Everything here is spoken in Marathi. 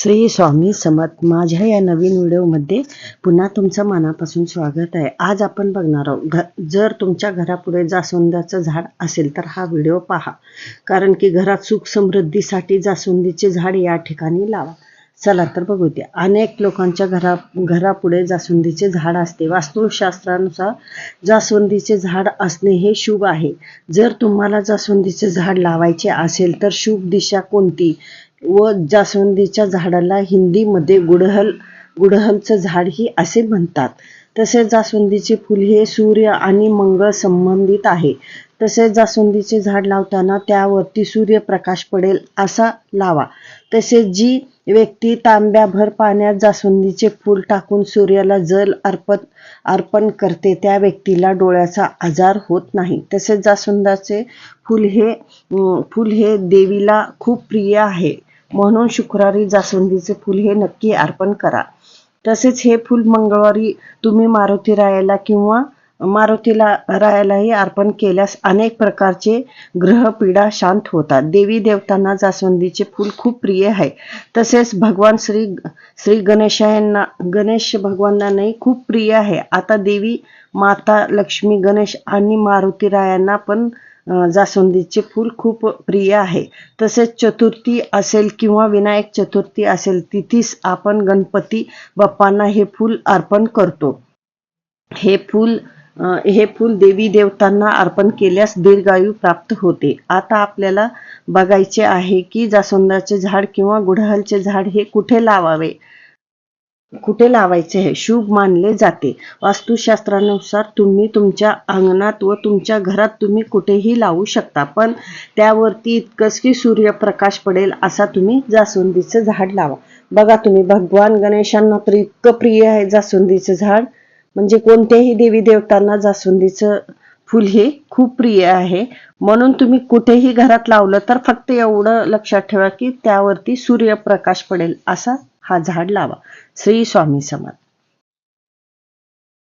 श्री स्वामी समर्थ. माझ्या या नवीन व्हिडिओमध्ये पुन्हा तुमचं मनापासून स्वागत आहे. आज आपण बघणार आहोत घ जर तुमच्या घरापुढे जास्वंदाचं झाड असेल तर हा व्हिडिओ पहा. कारण की घरात सुख समृद्धीसाठी जास्वंदीचे झाड या ठिकाणी लावा. चला तर बघू द्या अनेक लोकांच्या घरा घरापुढे जास्वंदीचे झाड असते. वास्तुशास्त्रानुसार जास्वंदीचे झाड असणे हे शुभ आहे. जर तुम्हाला जास्वंदीचे झाड लावायचे असेल तर शुभ दिशा कोणती? व जास्वंदीच्या झाडाला हिंदीमध्ये गुडहल गुडहलचं झाड ही असे म्हणतात. तसेच जास्वंदीचे फूल हे सूर्य आणि मंगळ संबंधित आहे. तसेच जास्वंदीचे झाड लावताना त्यावरती सूर्यप्रकाश पडेल असा लावा. तसेच जी व्यक्ती तांब्याभर पाण्यात जास्वंदीचे फूल टाकून सूर्याला जल अर्पण अर्पण करते त्या व्यक्तीला डोळ्याचा आजार होत नाही. तसेच जास्वंदाचे फूल हे फूल हे देवीला खूप प्रिय आहे. म्हणून शुक्रवारी जास्वंदीचे फूल हे नक्की अर्पण करा. तसेच हे फूल मंगळवारी तुम्ही मारुती रायाला किंवा मारुतीला रायालाही अर्पण केल्यास अनेक प्रकारचे ग्रहपीडा शांत होतात. देवी देवतांना जास्वंदीचे फूल खूप प्रिय आहे. तसेच भगवान श्री श्री गणेशायांना गणेश भगवानांनाही खूप प्रिय आहे. आता देवी माता लक्ष्मी गणेश आणि मारुती रायांना पण जास्वंदीचे फूल खूप प्रिय आहे. तसेच चतुर्थी असेल किंवा विनायक चतुर्थी असेल तिथीस आपण गणपती बाप्पांना हे फूल अर्पण करतो. हे फूल अं, हे फूल देवी देवतांना अर्पण केल्यास दीर्घायू प्राप्त होते. आता आपल्याला बघायचे आहे की जास्वंदाचे झाड किंवा गुडहलचे झाड हे कुठे लावावे? कुठे लावायचे हे? शुभ मानले जाते. वास्तुशास्त्रानुसार तुम्ही तुमच्या अंगणात व तुमच्या घरात तुम्ही कुठेही लावू शकता पण त्यावरती इतकंच की सूर्यप्रकाश पडेल असा तुम्ही जास्वंदीचं झाड लावा. बघा तुम्ही भगवान गणेशांना तर इतकं प्रिय आहे जास्वंदीचं झाड. म्हणजे कोणत्याही देवी देवतांना जास्वंदीचं फुल हे खूप प्रिय आहे. म्हणून तुम्ही कुठेही घरात लावलं तर फक्त एवढं लक्षात ठेवा की त्यावरती सूर्यप्रकाश पडेल असा हा झाड लावा. श्री स्वामी समर्थ.